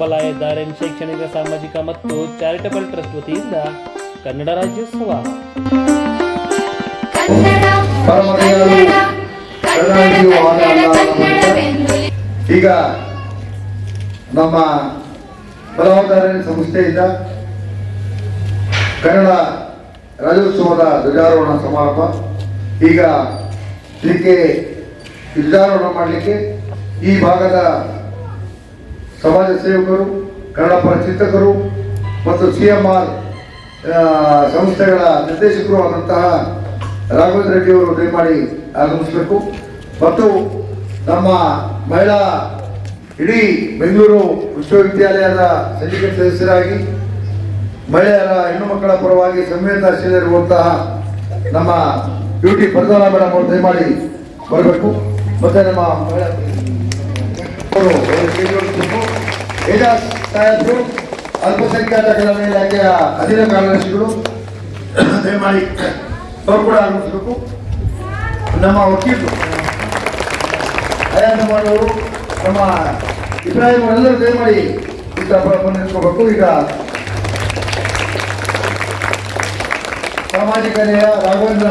ಲೋಕಪಲಾಯ ದಾರೆನ್ ಶೈಕ್ಷಣಿಕ ಸಾಮಾಜಿಕ ಮತ್ತು ಚಾರಿಟಬಲ್ ಟ್ರಸ್ಟ್ ವತಿಯಿಂದ ಕನ್ನಡ ರಾಜ್ಯೋತ್ಸವ. ಈಗ ನಮ್ಮ ಬಲವಧಾರಣೆ ಸಂಸ್ಥೆಯಿಂದ ಕನ್ನಡ ರಾಜ್ಯೋತ್ಸವದ ಧ್ವಜಾರೋಹಣ ಸಮಾರಂಭ. ಈಗ ಇದಕ್ಕೆ ಧ್ವಜಾರೋಹಣ ಮಾಡಲಿಕ್ಕೆ ಈ ಭಾಗದ ಸಮಾಜ ಸೇವಕರು ಕನ್ನಡ ಪರ ಚಿಂತಕರು ಮತ್ತು ಸಿ ಎಂ ಆರ್ ಸಂಸ್ಥೆಗಳ ನಿರ್ದೇಶಕರು ಆದಂತಹ ರಾಘವೇಂದ್ರ ರೆಡ್ಡಿಯವರು ದಯಮಾಡಿ ಆಗಮಿಸಬೇಕು ಮತ್ತು ನಮ್ಮ ಮಹಿಳಾ ಇಡೀ ಬೆಂಗಳೂರು ವಿಶ್ವವಿದ್ಯಾಲಯದ ಸಿಂಡಿಕೇಟ್ ಸದಸ್ಯರಾಗಿ, ಮಹಿಳೆಯರ ಹೆಣ್ಣು ಮಕ್ಕಳ ಪರವಾಗಿ ಸಂವೇದನಾಶೀಲರಿರುವಂತಹ ನಮ್ಮ ಬ್ಯೂಟಿ ಪ್ರಧಾನ ಮೇಡಮ್ ಅವರು ದಯಮಾಡಿ ಬರಬೇಕು ಮತ್ತೆ ನಮ್ಮ ಮಹಿಳಾ. ಏಜಾಜ್ ಸಾಹೇಬರು, ಅಲ್ಪಸಂಖ್ಯಾತ ಇಲಾಖೆಯ ಅಧೀನ ಕಾರ್ಯದರ್ಶಿಗಳು, ದಯಮಾಡಿ ಅವರು ಕೂಡ ಆಗಮಿಸಬೇಕು. ನಮ್ಮ ವಕೀಲರು ಅಯಾನ ಮಾಡುವವರು, ನಮ್ಮ ಇಬ್ರಾಹಿಂ ಅವರೆಲ್ಲರೂ ದಯಮಾಡಿ ಈಗ ಬಂದು ಈಗ ಸಾಮಾಜಿಕ ನ್ಯಾಯ, ರಾಘವೇಂದ್ರ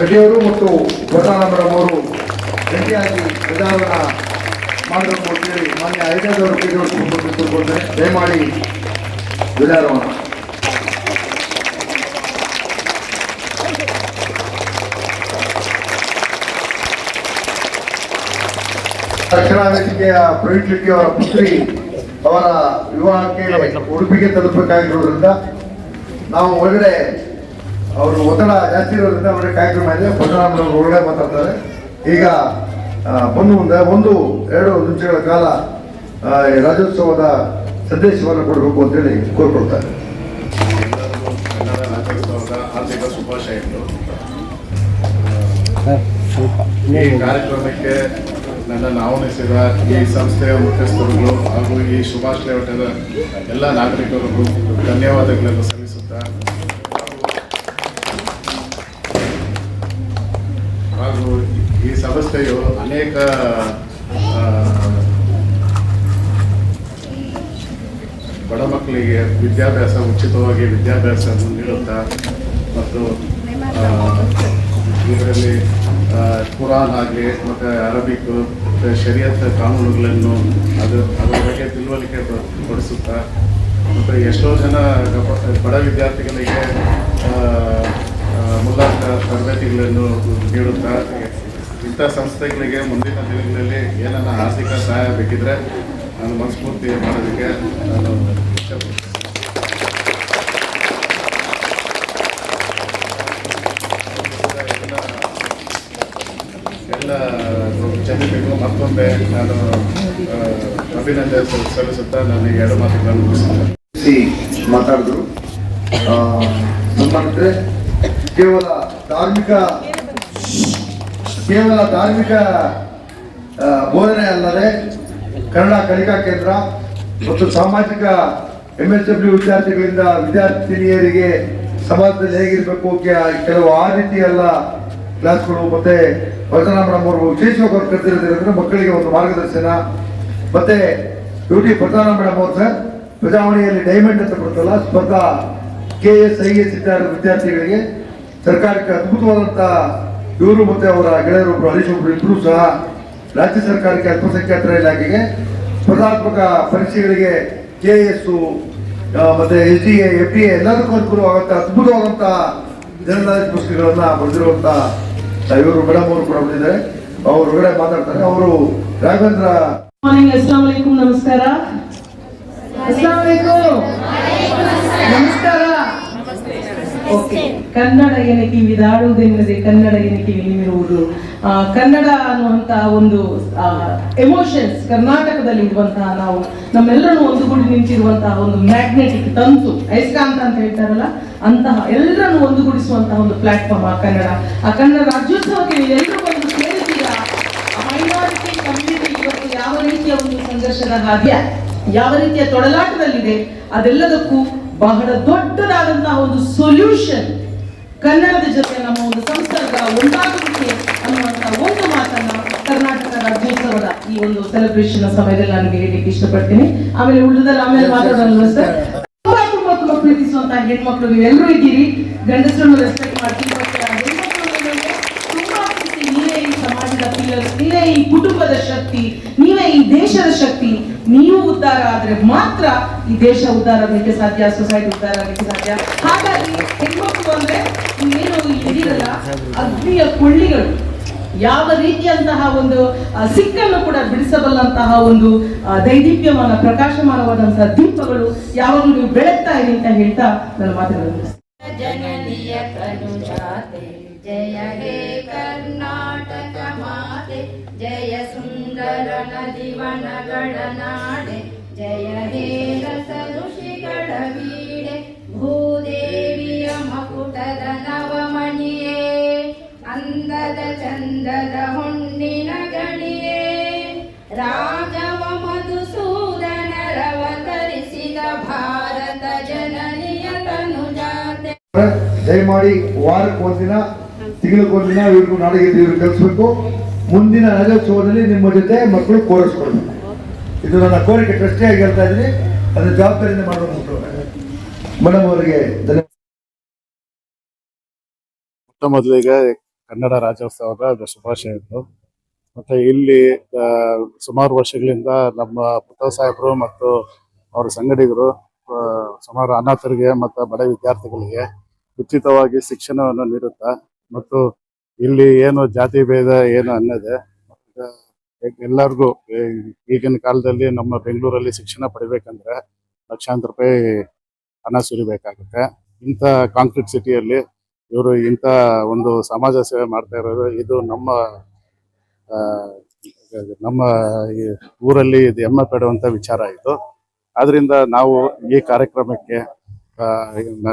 ರೆಡ್ಡಿಯವರು ಮತ್ತು ಪ್ರಧಾನ ಅವರು ಮಾಡಬೇಕು ಅಂತೇಳಿ ಮಾನ್ಯ ಐದವರು ಕೈಗೊಳ್ಳಿಸಿಕೊಳ್ತಾರೆ ದಯಮಾಡಿ ಧ್ವಜಾರೋಹಣ. ರಕ್ಷಣಾ ಪ್ರವೀಣ್ ಶೆಟ್ಟಿ ಅವರ ಪುತ್ರಿ ಅವರ ವಿವಾಹಕ್ಕೆ ಉಡುಪಿಗೆ ತಲುಪಬೇಕಾಗಿರೋದ್ರಿಂದ ನಾವು ಒಳಗಡೆ ಅವರು ಒತ್ತಡ ಜಾಸ್ತಿ ಇರೋದ್ರಿಂದ ಅವರಿಗೆ ಕಾರ್ಯಕ್ರಮ ಇದೆ. ಪರಶುರಾಮರವರು ಒಳಗಡೆ ಮಾತಾಡ್ತಾರೆ. ಈಗ ಬಂದು ಮುಂದೆ ಒಂದು ಎರಡು ನಿಮಿಷಗಳ ಕಾಲ ರಾಜ್ಯೋತ್ಸವದ ಸಂದೇಶವನ್ನು ಕೊಡಬೇಕು ಅಂತೇಳಿ ಕೋರ್ಕೊಳ್ತಾರೆ. ಎಲ್ಲರಿಗೂ ಕನ್ನಡ ರಾಜ್ಯೋತ್ಸವದ ಹಾರ್ದಿಕ ಶುಭಾಶಯಗಳು ಈ ಕಾರ್ಯಕ್ರಮಕ್ಕೆ ನನ್ನ ಆಹ್ವಾನಿಸಿದ ಈ ಸಂಸ್ಥೆಯ ಮುಖ್ಯಸ್ಥರುಗಳು ಹಾಗೂ ಈ ಸುಭಾಷ್ ಲೇಔಟದ ಎಲ್ಲ ನಾಗರಿಕರಿಗೂ ಧನ್ಯವಾದಗಳನ್ನು ಸಲ್ಲಿಸುತ್ತಾ ಹಾಗೂ ಈ ಸಂಸ್ಥೆಯು ಅನೇಕ ಬಡ ಮಕ್ಕಳಿಗೆ ವಿದ್ಯಾಭ್ಯಾಸ, ಉಚಿತವಾಗಿ ವಿದ್ಯಾಭ್ಯಾಸವನ್ನು ನೀಡುತ್ತಾ ಮತ್ತು ಇದರಲ್ಲಿ ಕುರಾನ್ ಆಗಲಿ ಮತ್ತು ಅರಬಿಕ್ ಶರಿಯತ್ ಕಾನೂನುಗಳನ್ನು ಅದು, ಅದರ ಬಗ್ಗೆ ತಿಳುವಳಿಕೆ ಕೊಡಿಸುತ್ತಾ ಮತ್ತು ಎಷ್ಟೋ ಜನ ಬಡ ವಿದ್ಯಾರ್ಥಿಗಳಿಗೆ ಮುಲ್ಲಾಟ ತರಬೇತಿಗಳನ್ನು ನೀಡುತ್ತಾ ಇಂಥ ಸಂಸ್ಥೆಗಳಿಗೆ ಮುಂದಿನ ದಿನಗಳಲ್ಲಿ ಏನನ್ನ ಆರ್ಥಿಕ ಸಹಾಯ ಬೇಕಿದ್ರೆ ನಾನು ಮನಸ್ಫೂರ್ತಿ ಮಾಡೋದಕ್ಕೆ ನಾನು ಇಷ್ಟಪಡ್ತೀನಿ. ಎಲ್ಲ ಜನರಿಗೂ ಮತ್ತೊಮ್ಮೆ ನಾನು ಅಭಿನಂದನೆ ಸಲ್- ಸಲ್ಲಿಸುತ್ತಾ ನಾನು ಎರಡು ಮಾತುಗಳನ್ನು ಮುಗಿಸ್ತೇನೆ ಸಿ ಮಾತಾಡಿದ್ರು. ಕೇವಲ ಧಾರ್ಮಿಕ ಕೇವಲ ಧಾರ್ಮಿಕ ಬೋಧನೆ ಅಲ್ಲದೆ ಕನ್ನಡ ಕಲಿಕಾ ಕೇಂದ್ರ ಮತ್ತು ಸಾಮಾಜಿಕ ಎಂ ಎಸ್ ಡಬ್ಲ್ಯೂ ವಿದ್ಯಾರ್ಥಿಗಳಿಂದ ವಿದ್ಯಾರ್ಥಿನಿಯರಿಗೆ ಸಮಾಜದಲ್ಲಿ ಹೇಗಿರಬೇಕು ಕೆಲವು ಆ ರೀತಿ ಎಲ್ಲ ಕ್ಲಾಸ್ಗಳು ಮತ್ತೆ ಮೇಡಮ್ ಅವರು ವಿಶೇಷವಾಗಿ ಕರೆದಿರೋದ್ರಿಂದ ಮಕ್ಕಳಿಗೆ ಒಂದು ಮಾರ್ಗದರ್ಶನ. ಮತ್ತೆ ಬ್ಯೂಟಿ ಪ್ರಧಾನ ಮೇಡಮ್ ಅವರು ಸರ್ ಪ್ರಜಾವಣೆಯಲ್ಲಿ ಡೈಮಂಡ್ ಅಂತ ಬರುತ್ತಲ್ಲ, ಸ್ಪರ್ಧಾ, ಕೆ, ಎಸ್, ಐ, ಎಸ್ ಇದ್ದಾರೆ ವಿದ್ಯಾರ್ಥಿಗಳಿಗೆ ಸರ್ಕಾರಕ್ಕೆ ಅದ್ಭುತವಾದಂತ ಇವರು ಮತ್ತೆ ಅವರ ಗೆಳೆಯರು ಹರೀಶ್ ಒಬ್ಬರು ಇಬ್ಬರು ಸಹ ರಾಜ್ಯ ಸರ್ಕಾರಕ್ಕೆ ಅಲ್ಪಸಂಖ್ಯಾತರ ಇಲಾಖೆಗೆ ಸ್ಪರ್ಧಾತ್ಮಕ ಪರೀಕ್ಷೆಗಳಿಗೆ ಕೆ ಎಸ್ ಮತ್ತೆ S D A F D A ಎಲ್ಲದಕ್ಕೂ ಅನುಕೂಲವಾಗುವಂತಹ ಅದ್ಭುತವಾದಂತಹ ಜನನಾಯಕ ಪುಸ್ತಕಗಳನ್ನ ಬರೆದಿರುವಂತ ಇವರು ಮೇಡಮ್ ಅವರು ಕೂಡ ಬಂದಿದ್ದಾರೆ. ಅವರು ಹೊರಗಡೆ ಮಾತಾಡ್ತಾರೆ. ಅವರು ರಾಘವೇಂದ್ರ ನಮಸ್ಕಾರ. ನಮಸ್ಕಾರ. ಓಕೆ. ಕನ್ನಡ ಕಿವಿ ಕಿವಿದಾಡುವುದೆನ್ನದೆ ಕನ್ನಡ ಏನೇ ಕಿವಿ ನಿಮಿರುವುದು ಕನ್ನಡ ಅನ್ನುವಂತಹ ಒಂದು ಎಮೋಷನ್ಸ್ ಕರ್ನಾಟಕದಲ್ಲಿ ಇರುವಂತಹ ನಾವು ನಮ್ಮೆಲ್ಲರೂ ಒಂದುಗೂಡಿ ನಿಂತಿರುವಂತಹ ಒಂದು ಮ್ಯಾಗ್ನೆಟಿಕ್ ತಂತು ಐಸ್ಕಾಂತ ಅಂತ ಹೇಳ್ತಾರಲ್ಲ ಅಂತಹ ಎಲ್ಲರನ್ನು ಒಂದುಗೂಡಿಸುವಂತಹ ಒಂದು ಪ್ಲಾಟ್ಫಾರ್ಮ್ ಆ ಕನ್ನಡ. ಆ ಕನ್ನಡ ರಾಜ್ಯೋತ್ಸವಕ್ಕೆ ಎಲ್ಲರೂ ಬಂದು ಸೇರಿಸಿದ ಮೈನಾರಿಟಿ ಕಮ್ಯುನಿಟಿ ಇವತ್ತು ಯಾವ ರೀತಿಯ ಒಂದು ಸಂಘರ್ಷದ ಹಾದಿಯ ಯಾವ ರೀತಿಯ ತೊಡಲಾಟದಲ್ಲಿದೆ ಅದೆಲ್ಲದಕ್ಕೂ ಬಹಳ ದೊಡ್ಡದಾದಂತಹ ಒಂದು ಸೊಲ್ಯೂಷನ್ ಕನ್ನಡದ ಜೊತೆ ನಮ್ಮ ಒಂದು ಸಂಸರ್ಗ ಒಂದಾಗುವಿಕೆ ಅನ್ನುವಂತಹ ಒಂದು ಮಾತನ್ನ ಕರ್ನಾಟಕ ರಾಜ್ಯೋತ್ಸವದ ಈ ಒಂದು ಸೆಲೆಬ್ರೇಷನ್ ಸಮಯದಲ್ಲಿ ನಾನು ಹೇಳಲಿಕ್ಕೆ ಇಷ್ಟಪಡ್ತೀನಿ. ಆಮೇಲೆ ಉಳಿದಲ್ಲಿ ಆಮೇಲೆ ಮಾತಾಡೋಣ ಸರ್ ತುಂಬಾ ತುಂಬಾ ತುಂಬಾ ಪ್ರೀತಿಸುವಂತಹ ಹೆಣ್ಮಕ್ಳು ನೀವೆಲ್ಲರೂ ಇದ್ದೀರಿ. ಗಂಡಸರನ್ನು ರೆಸ್ಪೆಕ್ಟ್ ಮಾಡ್ತೀವಿ ತುಂಬಾ ಪ್ರೀತಿ ನೀವೇ ಈ ಸಮಾಜದ ಪಿಲ್ಲರ್ಸ್ ನೀವೇ ಈ ಕುಟುಂಬದ ಶಕ್ತಿ ನೀವೇ ಈ ದೇಶದ ಶಕ್ತಿ ನೀವು ಉದ್ಧಾರ ಆದ್ರೆ ಮಾತ್ರ ಈ ದೇಶ ಉದ್ಧಾರ ಆಗಲಿಕ್ಕೆ ಸಾಧ್ಯ ಸೊಸೈಟಿ ಉದ್ಧಾರ ಆಗಲಿಕ್ಕೆ ಸಾಧ್ಯ. ಹಾಗಾಗಿ ಹೆಣ್ಮಕ್ಳು ಅಂದ್ರೆ ಇನ್ನೇನು ಇದಿರಲ್ಲ, ಅಗ್ನಿಯ ಕೊಳ್ಳಿಗಳು. ಯಾವ ರೀತಿಯಂತಹ ಒಂದು ಸಿಕ್ಕನ್ನು ಕೂಡ ಬಿಡಿಸಬಲ್ಲಂತಹ ಒಂದು ದೈದೀಪ್ಯಮಾನ, ಪ್ರಕಾಶಮಾನವಾದಂತಹ ದೀಪಗಳು ಯಾವಾಗಲೂ ನೀವು ಬೆಳಗ್ತಾ ಇರಿ ಅಂತ ಹೇಳ್ತಾ ನನ್ನ ಮಾತುಗಳನ್ನು ಜಯ ಹೇ ಕರ್ನಾಟಕ ಮಾತೆ, ಜಯ ಸುಂದರ ಜೀವನ ಗಡನಾಡೆ ಜಯ ಹೇ ರಸ ಋಷಿಗಳ ವೀಡೆ ಭೂದೇವಿಯ ಮಕುಟದ ನವಮಣಿಯೇ, ಅಂದದ ಚಂದದ ಹೊಣ್ಣಿನ ಗಣಿಯೇ. ರಾಜವ ಮಧುಸೂದನರವತರಿಸಿದ ಭಾರತ ಜನನಿಯ ತನುಜಾತೆ. ದಯಮಾಡಿ ವಾರಕ್ಕೆ ಒಂದಿನ ತಿಂಗಳಿಗೆ ಒಂದಿನ ಇವ್ರಿಗೂ ನಾಡಿಗೆ ಇವ್ರಿಗೆ ಕಲಿಸ್ಬೇಕು ಮುಂದಿನ ರಾಜ್ಯೋತ್ಸವದಲ್ಲಿ ನಿಮ್ಮ ಜೊತೆ ಮಕ್ಕಳು ಕೋರಿಸ್ಕೊಳ್ಬೇಕು ಇದು ನನ್ನ ಕೋರಿಕೆ ಟ್ರಸ್ಟಿ ಆಗಿ ಹೇಳ್ತಾ ಇದ್ದೀನಿ. ಅದರ ಜವಾಬ್ದಾರಿಯಿಂದ ಮಾಡಬೇಕು ಮೇಡಮ್ ಅವರಿಗೆ ಮೊದಲಿಗೆ ಕನ್ನಡ ರಾಜ್ಯೋತ್ಸವದ ಶುಭಾಶಯಗಳು ಮತ್ತೆ ಇಲ್ಲಿ ಸುಮಾರು ವರ್ಷಗಳಿಂದ ನಮ್ಮ ಪುಟ್ಟ ಸಾಹೇಬರು ಮತ್ತು ಅವರ ಸಂಗಡಿಗರು ಸುಮಾರು ಅನಾಥರಿಗೆ ಮತ್ತು ಬಡ ವಿದ್ಯಾರ್ಥಿಗಳಿಗೆ ಉಚಿತವಾಗಿ ಶಿಕ್ಷಣವನ್ನು ನೀಡುತ್ತಾ ಮತ್ತು ಇಲ್ಲಿ ಏನು ಜಾತಿ ಭೇದ ಏನು ಅನ್ನದೆ. ಎಲ್ಲರಿಗೂ ಈಗಿನ ಕಾಲದಲ್ಲಿ ನಮ್ಮ ಬೆಂಗಳೂರಲ್ಲಿ ಶಿಕ್ಷಣ ಪಡಿಬೇಕಂದ್ರೆ ಲಕ್ಷಾಂತರ ರೂಪಾಯಿ ಹಣ ಸುರಿಬೇಕಾಗುತ್ತೆ. ಇಂಥ ಕಾಂಕ್ರೀಟ್ ಸಿಟಿಯಲ್ಲಿ ಇವರು ಇಂಥ ಒಂದು ಸಮಾಜ ಸೇವೆ ಮಾಡ್ತಾ ಇರೋದು, ಇದು ನಮ್ಮ ನಮ್ಮ ಊರಲ್ಲಿ ಇದು ಹೆಮ್ಮೆ ಪಡುವಂಥ ವಿಚಾರ ಇದು. ಆದ್ರಿಂದ ನಾವು ಈ ಕಾರ್ಯಕ್ರಮಕ್ಕೆ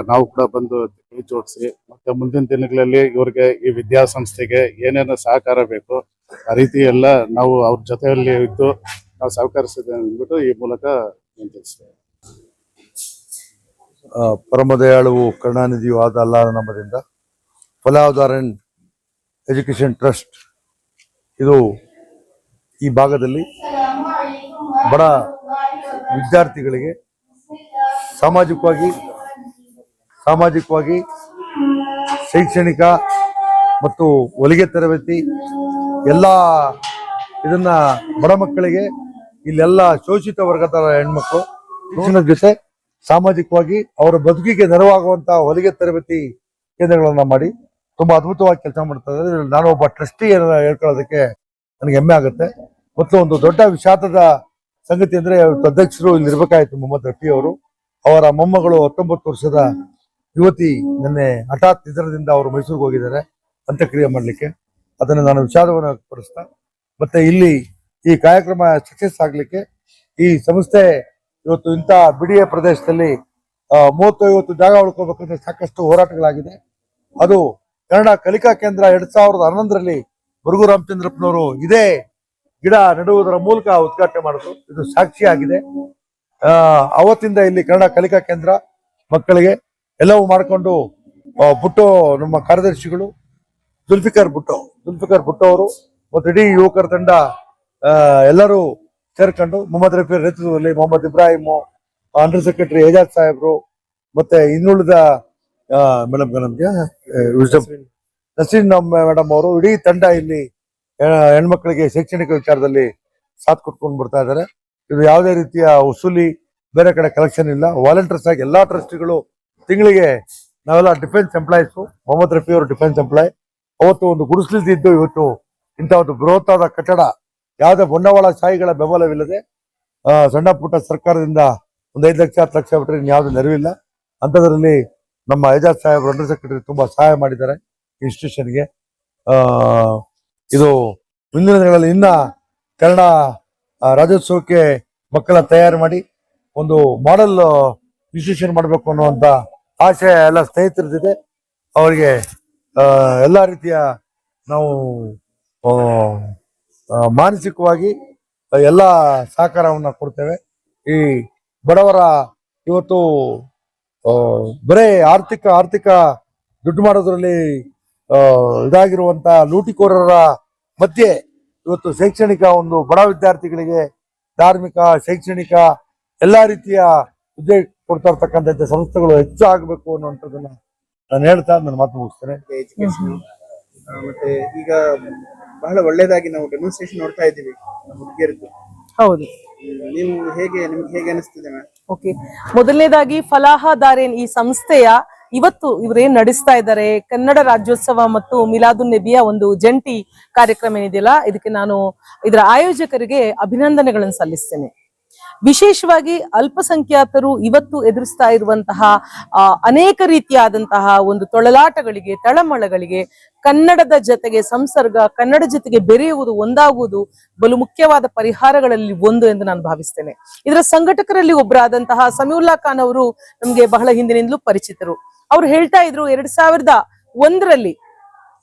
ನಾವು ಕೂಡ ಬಂದು ಕೈ ಜೋಡಿಸಿ ಮತ್ತೆ ಮುಂದಿನ ದಿನಗಳಲ್ಲಿ ಇವ್ರಿಗೆ ಈ ವಿದ್ಯಾಸಂಸ್ಥೆಗೆ ಏನೇನು ಸಹಕಾರ ಬೇಕು ಆ ರೀತಿ ಎಲ್ಲ ನಾವು ಅವ್ರ ಜೊತೆಯಲ್ಲಿ ಇದ್ದು ನಾವು ಸಹಕರಿಸಿದೆ ಅಂದ್ಬಿಟ್ಟು ಈ ಮೂಲಕ ಆ, ಪರಮದಯಾಳುವು ಕರುಣಾನಿಧಿಯೂ ಆದ ಅಲ್ಲಾರ ನಮ್ಮದಿಂದ ಫಲಾವಧಾರನ್ ಎಜುಕೇಶನ್ ಟ್ರಸ್ಟ್ ಇದು ಈ ಭಾಗದಲ್ಲಿ ಬಡ ವಿದ್ಯಾರ್ಥಿಗಳಿಗೆ ಸಾಮಾಜಿಕವಾಗಿ ಸಾಮಾಜಿಕವಾಗಿ, ಶೈಕ್ಷಣಿಕ ಮತ್ತು ಹೊಲಿಗೆ ತರಬೇತಿ, ಎಲ್ಲ ಇದನ್ನ ಬಡ ಮಕ್ಕಳಿಗೆ, ಇಲ್ಲೆಲ್ಲ ಶೋಷಿತ ವರ್ಗದ ಹೆಣ್ಮಕ್ಳು, ಶಿಕ್ಷಣದ ಜೊತೆ ಸಾಮಾಜಿಕವಾಗಿ ಅವರ ಬದುಕಿಗೆ ನೆರವಾಗುವಂತಹ ಹೊಲಿಗೆ ತರಬೇತಿ ಕೇಂದ್ರಗಳನ್ನ ಮಾಡಿ ತುಂಬಾ ಅದ್ಭುತವಾಗಿ ಕೆಲಸ ಮಾಡ್ತಾ ಇದ್ದಾರೆ. ನಾನು ಒಬ್ಬ ಟ್ರಸ್ಟಿ ಹೇಳ್ಕೊಳ್ಳೋದಕ್ಕೆ ನನಗೆ ಹೆಮ್ಮೆ ಆಗುತ್ತೆ. ಮತ್ತು ಒಂದು ದೊಡ್ಡ ವಿಷಾದದ ಸಂಗತಿ ಅಂದ್ರೆ ಅಧ್ಯಕ್ಷರು ಇಲ್ಲಿ ಇರ್ಬೇಕಾಯ್ತು ಮೊಹಮ್ಮದ್ ರಫಿ ಅವರು. ಅವರ ಮೊಮ್ಮಗಳು ಹತ್ತೊಂಬತ್ತು ವರ್ಷದ ಯುವತಿ ನಿನ್ನೆ ಹಠಾತ್ ನಿಧನದಿಂದ ಅವರು ಮೈಸೂರಿಗೆ ಹೋಗಿದ್ದಾರೆ, ಅಂತ್ಯಕ್ರಿಯೆ ಮಾಡಲಿಕ್ಕೆ. ಅದನ್ನು ನಾನು ವಿಷಾದವನ್ನು ವ್ಯಕ್ತಪಡಿಸ್ತಾ, ಮತ್ತೆ ಇಲ್ಲಿ ಈ ಕಾರ್ಯಕ್ರಮ ಸಕ್ಸಸ್ ಆಗಲಿಕ್ಕೆ ಈ ಸಂಸ್ಥೆ ಇವತ್ತು ಇಂಥ ಬಿಡಿಯ ಪ್ರದೇಶದಲ್ಲಿ ಮೂವತ್ತು ಐವತ್ತು ಜಾಗ ಉಳ್ಕೋಬೇಕಂದ್ರೆ ಸಾಕಷ್ಟು ಹೋರಾಟಗಳಾಗಿದೆ. ಅದು ಕನ್ನಡ ಕಲಿಕಾ ಕೇಂದ್ರ ಎರಡ್ ಸಾವಿರದ ಹನ್ನೊಂದರಲ್ಲಿ ಮುರುಗು ರಾಮಚಂದ್ರಪ್ಪನವರು ಇದೇ ಗಿಡ ನೆಡುವುದರ ಮೂಲಕ ಉದ್ಘಾಟನೆ ಮಾಡಿದ್ರು. ಇದು ಸಾಕ್ಷಿಯಾಗಿದೆ. ಅವತ್ತಿಂದ ಇಲ್ಲಿ ಕನ್ನಡ ಕಲಿಕಾ ಕೇಂದ್ರ ಮಕ್ಕಳಿಗೆ ಎಲ್ಲವೂ ಮಾಡಿಕೊಂಡು ಬುಟ್ಟೋ ನಮ್ಮ ಕಾರ್ಯದರ್ಶಿಗಳು ದುಲ್ಫಿಕರ್ ಬುಟ್ಟೋ ದುಲ್ಫಿಕರ್ ಬುಟ್ಟೋ ಅವರು ಮತ್ತು ಇಡೀ ಯುವಕರ ತಂಡ ಎಲ್ಲರೂ ಸೇರ್ಕೊಂಡು ಮೊಹಮ್ಮದ್ ರಫಿ ನೇತೃತ್ವದಲ್ಲಿ ಮೊಹಮ್ಮದ್ ಇಬ್ರಾಹಿಮು ಅಂಡರ್ ಸೆಕ್ರೆಟರಿ ಏಜಾಜ್ ಸಾಹೇಬ್ರು ಮತ್ತೆ ಇನ್ನುಳಿದ ಮೇಡಮ್ ನಮಗೆ ನಸೀನ್ ಮೇಡಮ್ ಅವರು ಇಡೀ ತಂಡ ಇಲ್ಲಿ ಹೆಣ್ಮಕ್ಳಿಗೆ ಶೈಕ್ಷಣಿಕ ವಿಚಾರದಲ್ಲಿ ಸಾಥ್ ಕೊಟ್ಕೊಂಡು ಬರ್ತಾ ಇದ್ದಾರೆ. ಇದು ಯಾವುದೇ ರೀತಿಯ ವಸೂಲಿ ಬೇರೆ ಕಡೆ ಕಲೆಕ್ಷನ್ ಇಲ್ಲ. ವಾಲಂಟಿಯರ್ಸ್ ಆಗಿ ಎಲ್ಲಾ ಟ್ರಸ್ಟಿಗಳು ತಿಂಗಳಿಗೆ ನಾವೆಲ್ಲ ಡಿಫೆನ್ಸ್ ಎಂಪ್ಲಾಯೀಸು ಮೊಹಮ್ಮದ್ ರಫಿ ಅವರು ಡಿಫೆನ್ಸ್ ಎಂಪ್ಲಾಯ್ ಅವತ್ತು ಒಂದು ಗುಡಿಸಲಿದ್ದು ಇವತ್ತು ಇಂಥ ಒಂದು ಬೃಹತ್ತಾದ ಕಟ್ಟಡ. ಯಾವುದೇ ಬಂಡವಾಳ ಶಾಹಿಗಳ ಬೆಂಬಲವಿಲ್ಲದೆ ಸಣ್ಣ ಪುಟ್ಟ ಸರ್ಕಾರದಿಂದ ಒಂದು ಐದು ಲಕ್ಷ, ಹತ್ತು ಲಕ್ಷ ಬಿಟ್ಟರೆ ಇನ್ಯಾವುದೇ ನೆರವಿಲ್ಲ. ಅಂಥದ್ರಲ್ಲಿ ನಮ್ಮ ಏಜಾಜ್ ಸಾಹೇಬ್ ಅಂಡರ್ ಸೆಕ್ರೆಟರಿ ತುಂಬ ಸಹಾಯ ಮಾಡಿದ್ದಾರೆ ಇನ್ಸ್ಟಿಟ್ಯೂಷನ್ಗೆ ಇದು ಮುಂದಿನ ದಿನಗಳಲ್ಲಿ ಇನ್ನ ಕನ್ನಡ ರಾಜ್ಯೋತ್ಸವಕ್ಕೆ ಮಕ್ಕಳ ತಯಾರು ಮಾಡಿ ಒಂದು ಮಾಡೆಲ್ ಇನ್ಸ್ಟಿಟ್ಯೂಷನ್ ಮಾಡಬೇಕು ಅನ್ನುವಂತ ಆಸೆ ಎಲ್ಲ ಸ್ನೇಹಿತರದಿದೆ ಅವರಿಗೆ ಎಲ್ಲ ರೀತಿಯ ನಾವು ಮಾನಸಿಕವಾಗಿ ಎಲ್ಲ ಸಹಕಾರವನ್ನು ಕೊಡ್ತೇವೆ. ಈ ಬಡವರ ಇವತ್ತು ಬರೇ ಆರ್ಥಿಕ ಆರ್ಥಿಕ ದುಡ್ಡು ಮಾಡೋದ್ರಲ್ಲಿ ಇದಾಗಿರುವಂಥ ಲೂಟಿಕೋರರ ಮಧ್ಯೆ ಇವತ್ತು ಶೈಕ್ಷಣಿಕ ಒಂದು ಬಡ ವಿದ್ಯಾರ್ಥಿಗಳಿಗೆ ಧಾರ್ಮಿಕ, ಶೈಕ್ಷಣಿಕ ಎಲ್ಲ ರೀತಿಯ ಹುದ್ದೆ ಕೊಡ್ತಾ ಇರ್ತಕ್ಕಂಥ ಸಂಸ್ಥೆಗಳು ಹೆಚ್ಚು ಆಗಬೇಕು ಅನ್ನುವಂಥದ್ದನ್ನ ನಾನು ಹೇಳ್ತಾ ನನ್ನ ಮಾತು ಮುಗಿಸ್ತೇನೆ. ಎಜುಕೇಶನ್ ಮತ್ತೆ ಈಗ ಬಹಳ ಒಳ್ಳೇದಾಗಿ ನಾವು ಡೆಮೋನ್ಸ್ಟ್ರೇಷನ್ ನೋಡ್ತಾ ಇದ್ದೀವಿ ಹುಡುಗಿಯರದ್ದು. ಹೌದು. ನೀವು ಹೇಗೆ ನಿಮ್ಗೆ ಹೇಗೆ ಅನಿಸ್ತಿದೆ ಓಕೆ. ಮೊದಲನೇದಾಗಿ ಫಲಾಹದಾರೇನ್ ಈ ಸಂಸ್ಥೆಯ ಇವತ್ತು ಇವರೇನ್ ನಡೆಸ್ತಾ ಇದ್ದಾರೆ ಕನ್ನಡ ರಾಜ್ಯೋತ್ಸವ ಮತ್ತು ಮಿಲಾದುನ್ ನೆಬಿಯ ಒಂದು ಜಂಟಿ ಕಾರ್ಯಕ್ರಮ ಏನಿದೆಯಲ್ಲ ಇದಕ್ಕೆ ನಾನು ಇದರ ಆಯೋಜಕರಿಗೆ ಅಭಿನಂದನೆಗಳನ್ನು ಸಲ್ಲಿಸ್ತೇನೆ. ವಿಶೇಷವಾಗಿ ಅಲ್ಪಸಂಖ್ಯಾತರು ಇವತ್ತು ಎದುರಿಸ್ತಾ ಇರುವಂತಹ ಅನೇಕ ರೀತಿಯಾದಂತಹ ಒಂದು ತೊಳಲಾಟಗಳಿಗೆ, ತಳಮಳಗಳಿಗೆ ಕನ್ನಡದ ಜೊತೆಗೆ ಸಂಸರ್ಗ, ಕನ್ನಡ ಜೊತೆಗೆ ಬೆರೆಯುವುದು, ಒಂದಾಗುವುದು ಬಲು ಮುಖ್ಯವಾದ ಪರಿಹಾರಗಳಲ್ಲಿ ಒಂದು ಎಂದು ನಾನು ಭಾವಿಸ್ತೇನೆ. ಇದರ ಸಂಘಟಕರಲ್ಲಿ ಒಬ್ಬರಾದಂತಹ ಸಮೀವುಲ್ಲಾ ಖಾನ್ ಅವರು ನಮ್ಗೆ ಬಹಳ ಹಿಂದಿನಿಂದಲೂ ಪರಿಚಿತರು. ಅವ್ರು ಹೇಳ್ತಾ ಇದ್ರು, ಎರಡ್ ಸಾವಿರದ ಒಂದರಲ್ಲಿ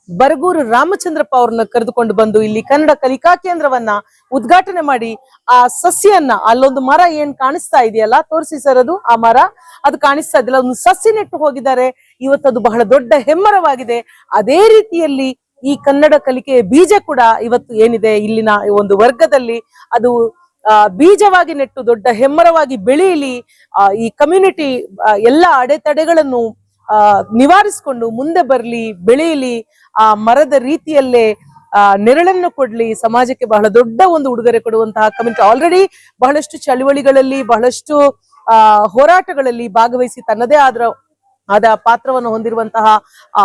ಬರಗೂರು ರಾಮಚಂದ್ರಪ್ಪ ಅವ್ರನ್ನ ಕರೆದುಕೊಂಡು ಬಂದು ಇಲ್ಲಿ ಕನ್ನಡ ಕಲಿಕಾ ಕೇಂದ್ರವನ್ನ ಉದ್ಘಾಟನೆ ಮಾಡಿ ಆ ಸಸ್ಯನ್ನ ಅಲ್ಲೊಂದು ಮರ ಏನ್ ಕಾಣಿಸ್ತಾ ಇದೆಯಲ್ಲ ತೋರಿಸಿ ಸರ್ ಅದು ಆ ಮರ. ಅದು ಕಾಣಿಸ್ತಾ ಇದೆಯಲ್ಲ ಒಂದು ಸಸಿ ನೆಟ್ಟು ಹೋಗಿದ್ದಾರೆ. ಇವತ್ತದು ಬಹಳ ದೊಡ್ಡ ಹೆಮ್ಮರವಾಗಿದೆ. ಅದೇ ರೀತಿಯಲ್ಲಿ ಈ ಕನ್ನಡ ಕಲಿಕೆಯ ಬೀಜ ಕೂಡ ಇವತ್ತು ಏನಿದೆ ಇಲ್ಲಿನ ಒಂದು ವರ್ಗದಲ್ಲಿ ಅದು ಆ, ಬೀಜವಾಗಿ ನೆಟ್ಟು ದೊಡ್ಡ ಹೆಮ್ಮರವಾಗಿ ಬೆಳೆಯಲಿ ಈ ಕಮ್ಯುನಿಟಿ ಎಲ್ಲ ಅಡೆತಡೆಗಳನ್ನು ಆ, ನಿವಾರಿಸಿಕೊಂಡು ಮುಂದೆ ಬರಲಿ ಬೆಳೆಯಲಿ ಆ ಮರದ ರೀತಿಯಲ್ಲೇ ಆ ನೆರಳನ್ನು ಕೊಡ್ಲಿ. ಸಮಾಜಕ್ಕೆ ಬಹಳ ದೊಡ್ಡ ಒಂದು ಉಡುಗೊರೆ ಕೊಡುವಂತಹ ಕಮಿಟಿ. ಆಲ್ರೆಡಿ ಬಹಳಷ್ಟು ಚಳುವಳಿಗಳಲ್ಲಿ ಬಹಳಷ್ಟು ಆ ಹೋರಾಟಗಳಲ್ಲಿ ಭಾಗವಹಿಸಿ ತನ್ನದೇ ಆದ ಆದ ಪಾತ್ರವನ್ನು ಹೊಂದಿರುವಂತಹ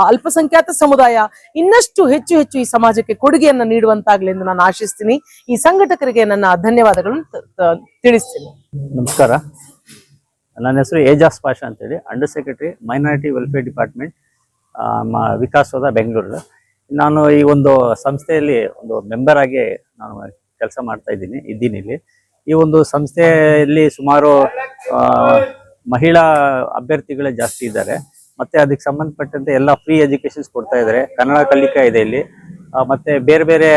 ಅಲ್ಪಸಂಖ್ಯಾತ ಸಮುದಾಯ ಇನ್ನಷ್ಟು ಹೆಚ್ಚು ಹೆಚ್ಚು ಈ ಸಮಾಜಕ್ಕೆ ಕೊಡುಗೆಯನ್ನು ನೀಡುವಂತಾಗ್ಲಿ ಎಂದು ನಾನು ಆಶಿಸ್ತೀನಿ. ಈ ಸಂಘಟಕರಿಗೆ ನನ್ನ ಧನ್ಯವಾದಗಳನ್ನು ತಿಳಿಸ್ತೀನಿ. ನಮಸ್ಕಾರ. ನನ್ನ ಹೆಸರು ಏಜಾಸ್ ಪಾಷಾ ಅಂತೇಳಿ. Under secretary minority welfare department ವಿಕಾಸದ ಬೆಂಗಳೂರು. ನಾನು ಈ ಒಂದು ಸಂಸ್ಥೆಯಲ್ಲಿ ಒಂದು ಮೆಂಬರ್ ಆಗಿ ನಾನು ಕೆಲಸ ಮಾಡ್ತಾ ಇದ್ದೀನಿ ಇದ್ದೀನಿ ಇಲ್ಲಿ. ಈ ಒಂದು ಸಂಸ್ಥೆಯಲ್ಲಿ ಸುಮಾರು ಮಹಿಳಾ ಅಭ್ಯರ್ಥಿಗಳೇ ಜಾಸ್ತಿ ಇದ್ದಾರೆ. ಮತ್ತೆ ಅದಕ್ಕೆ ಸಂಬಂಧಪಟ್ಟಂತೆ ಎಲ್ಲ ಫ್ರೀ ಎಜುಕೇಶನ್ಸ್ ಕೊಡ್ತಾ ಇದ್ದಾರೆ. ಕನ್ನಡ ಕಲಿಕಾ ಇದೆ ಇಲ್ಲಿ. ಮತ್ತೆ ಬೇರೆ ಬೇರೆ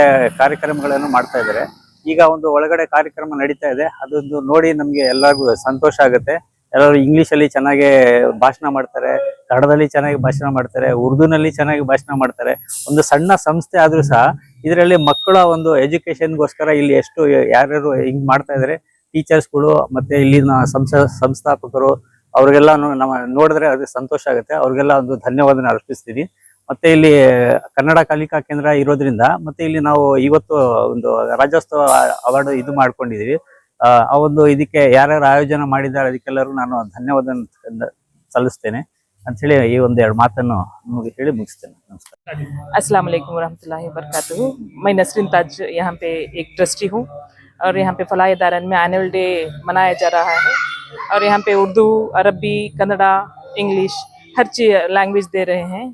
ಕಾರ್ಯಕ್ರಮಗಳನ್ನು ಮಾಡ್ತಾ ಇದ್ದಾರೆ. ಈಗ ಒಂದು ಒಳಗಡೆ ಕಾರ್ಯಕ್ರಮ ನಡೀತಾ ಇದೆ. ಅದೊಂದು ನೋಡಿ ನಮಗೆ ಎಲ್ಲರಿಗೂ ಸಂತೋಷ ಆಗುತ್ತೆ. ಎಲ್ಲರೂ ಇಂಗ್ಲಿಷ್ ಅಲ್ಲಿ ಚೆನ್ನಾಗಿ ಭಾಷಣ ಮಾಡ್ತಾರೆ ಕನ್ನಡದಲ್ಲಿ ಚೆನ್ನಾಗಿ ಭಾಷಣ ಮಾಡ್ತಾರೆ, ಉರ್ದುನಲ್ಲಿ ಚೆನ್ನಾಗಿ ಭಾಷಣ ಮಾಡ್ತಾರೆ, ಒಂದು ಸಣ್ಣ ಸಂಸ್ಥೆ ಆದ್ರೂ ಸಹ ಇದರಲ್ಲಿ ಮಕ್ಕಳ ಒಂದು ಎಜುಕೇಶನ್ಗೋಸ್ಕರ ಇಲ್ಲಿ ಎಷ್ಟು ಯಾರ್ಯಾರು ಹಿಂಗ್ ಮಾಡ್ತಾ ಇದಾರೆ, ಟೀಚರ್ಸ್ಗಳು ಮತ್ತೆ ಇಲ್ಲಿನ ಸಂಸ ಸಂಸ್ಥಾಪಕರು, ಅವ್ರಿಗೆಲ್ಲ ನಮ್ಮ ನೋಡಿದ್ರೆ ಅದು ಸಂತೋಷ ಆಗುತ್ತೆ. ಅವ್ರಿಗೆಲ್ಲ ಒಂದು ಧನ್ಯವಾದನ ಅರ್ಪಿಸ್ತೀನಿ. ಮತ್ತೆ ಇಲ್ಲಿ ಕನ್ನಡ ಕಲಿಕಾ ಕೇಂದ್ರ ಇರೋದ್ರಿಂದ ಮತ್ತೆ ಇಲ್ಲಿ ನಾವು ಇವತ್ತು ಒಂದು ರಾಜ್ಯೋತ್ಸವ ಅವಾರ್ಡ್ ಇದು ಮಾಡ್ಕೊಂಡಿದೀವಿ. ಆ ಆ ಒಂದು ಇದಕ್ಕೆ ಯಾರ್ಯಾರು ಆಯೋಜನೆ ಮಾಡಿದ್ದಾರೆ ಅದಕ್ಕೆಲ್ಲರೂ ನಾನು ಧನ್ಯವಾದ ಸಲ್ಲಿಸ್ತೇನೆ ಅಂತ ಹೇಳಿ ಈ ಒಂದೆರಡು ಮಾತನ್ನು ನಿಮಗೆ ಹೇಳಿ ಮುಗಿಸ್ತೇನೆ ನಮಸ್ಕಾರ अस्सलाम वालेकुम वरहमतुल्लाहि वबरकातुहू मैं नसरीन ताज यहाँ पे एक ट्रस्टी हूँ और यहाँ पे फलाह दारन में एनुअल डे मनाया जा रहा है और यहाँ पे उर्दू अरबी कन्नड़ा इंग्लिश हर चीज़ लैंग्वेज दे रहे हैं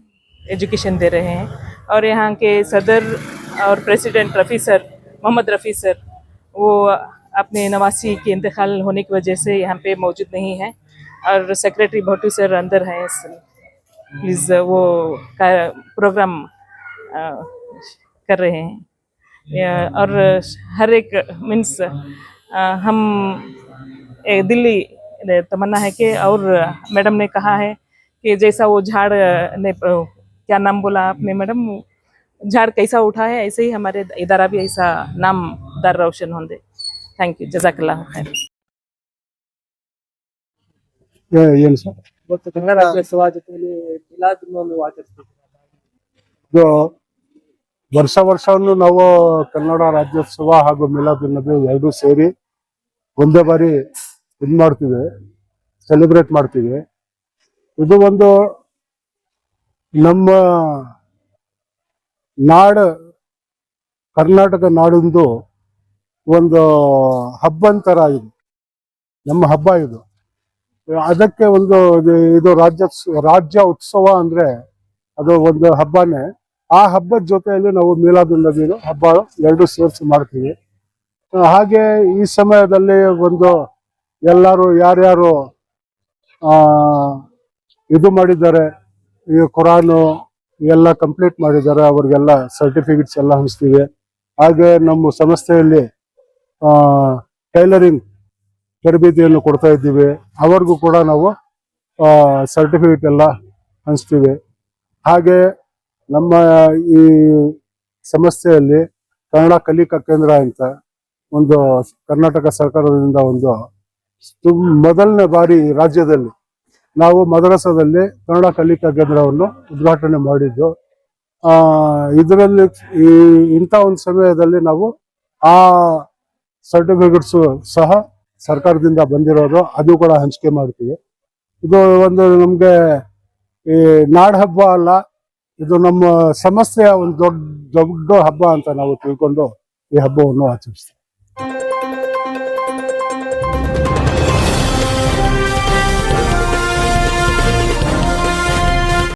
एजुकेशन दे रहे हैं और यहाँ के सदर और president Rafi sir Mohammed Rafi sir वो अपने नवासी के इंतकाल होने की वजह से यहाँ पे मौजूद नहीं है और सेक्रेटरी भट्टू सर अंदर हैं प्लीज़ वो का प्रोग्राम कर रहे हैं। और हर एक मीन्स हम दिल्ली तमन्ना है कि और मैडम ने कहा है कि जैसा वो झाड़ ने क्या नाम बोला आपने मैडम? झाड़ कैसा उठा है? ऐसे ही हमारे इदारा भी ऐसा नाम दार रोशन होंगे। ಥ್ಯಾಂಕ್ ಯು ಜಜಾಕಲ್ಲಾ ಖೈರ್ ಏನು ಸರ್ ಇವತ್ತು ಕನ್ನಡ ರಾಜ್ಯೋತ್ಸವ ಜೊತೆಯಲ್ಲಿ ಮಿಲಾದ್ ಆಚರಿಸ್ತೀವಿ ಇದು ವರ್ಷ ವರ್ಷವನ್ನು ನಾವು ಕನ್ನಡ ರಾಜ್ಯೋತ್ಸವ ಹಾಗೂ ಮಿಲಾದ್ ನಬಿ ಎರಡೂ ಸೇರಿ ಒಂದೇ ಬಾರಿ ಇದು ಮಾಡ್ತೀವಿ ಸೆಲೆಬ್ರೇಟ್ ಮಾಡ್ತೀವಿ. ಇದು ಒಂದು ನಮ್ಮ ನಾಡು ಕರ್ನಾಟಕ ನಾಡೊಂದು ಒಂದು ಹಬ್ಬಂತರ ಇದು. ನಮ್ಮ ಹಬ್ಬ ಇದು. ಅದಕ್ಕೆ ಒಂದು ಇದು- ರಾಜ್ಯ ರಾಜ್ಯ ಉತ್ಸವ ಅಂದ್ರೆ ಅದು ಒಂದು ಹಬ್ಬನೇ. ಆ ಹಬ್ಬದ ಜೊತೆಯಲ್ಲಿ ನಾವು ಮೀಲಾದುನ್ ನಬೀನು ಹಬ್ಬ ಎರಡು ಸೇರಿಸಿ ಮಾಡ್ತೀವಿ. ಹಾಗೆ ಈ ಸಮಯದಲ್ಲಿ ಒಂದು ಎಲ್ಲರೂ ಯಾರ್ಯಾರು ಇದು ಮಾಡಿದ್ದಾರೆ, ಈ ಕುರಾನು ಎಲ್ಲ ಕಂಪ್ಲೀಟ್ ಮಾಡಿದ್ದಾರೆ, ಅವ್ರಿಗೆಲ್ಲ ಸರ್ಟಿಫಿಕೇಟ್ಸ್ ಎಲ್ಲ ಹಂಚ್ತೀವಿ. ಹಾಗೆ ನಮ್ಮ ಸಂಸ್ಥೆಯಲ್ಲಿ ಟೈಲರಿಂಗ್ ತರಬೇತಿಯನ್ನು ಕೊಡ್ತಾ ಇದ್ದೀವಿ. ಅವ್ರಿಗೂ ಕೂಡ ನಾವು ಸರ್ಟಿಫಿಕೇಟ್ ಎಲ್ಲ ಹಂಚ್ತೀವಿ. ಹಾಗೆ ನಮ್ಮ ಈ ಸಮಸ್ಯೆಯಲ್ಲಿ ಕನ್ನಡ ಕಲಿಕಾ ಕೇಂದ್ರ ಅಂತ ಒಂದು ಕರ್ನಾಟಕ ಸರ್ಕಾರದಿಂದ ಒಂದು ಮೊದಲನೇ ಬಾರಿ ರಾಜ್ಯದಲ್ಲಿ ನಾವು ಮದ್ರಾಸದಲ್ಲಿ ಕನ್ನಡ ಕಲಿಕಾ ಕೇಂದ್ರವನ್ನು ಉದ್ಘಾಟನೆ ಮಾಡಿದ್ದು. ಇದರಲ್ಲಿ ಈ ಇಂಥ ಒಂದು ಸಮಯದಲ್ಲಿ ನಾವು ಆ ಸರ್ಟಿಫಿಕೇಟ್ಸ್ ಸಹ ಸರ್ಕಾರದಿಂದ ಬಂದಿರೋದು, ಅದು ಕೂಡ ಹಂಚಿಕೆ ಮಾಡ್ತೀವಿ. ಇದು ಒಂದು ನಮಗೆ ಈ ನಾಡ ಹಬ್ಬ ಅಲ್ಲ, ಇದು ನಮ್ಮ ಸಮಸ್ಯೆಯ ಒಂದು ದೊಡ್ಡ ದೊಡ್ಡ ಹಬ್ಬ ಅಂತ ನಾವು ತಿಳ್ಕೊಂಡು ಈ ಹಬ್ಬವನ್ನು ಆಚರಿಸ್ತೀವಿ.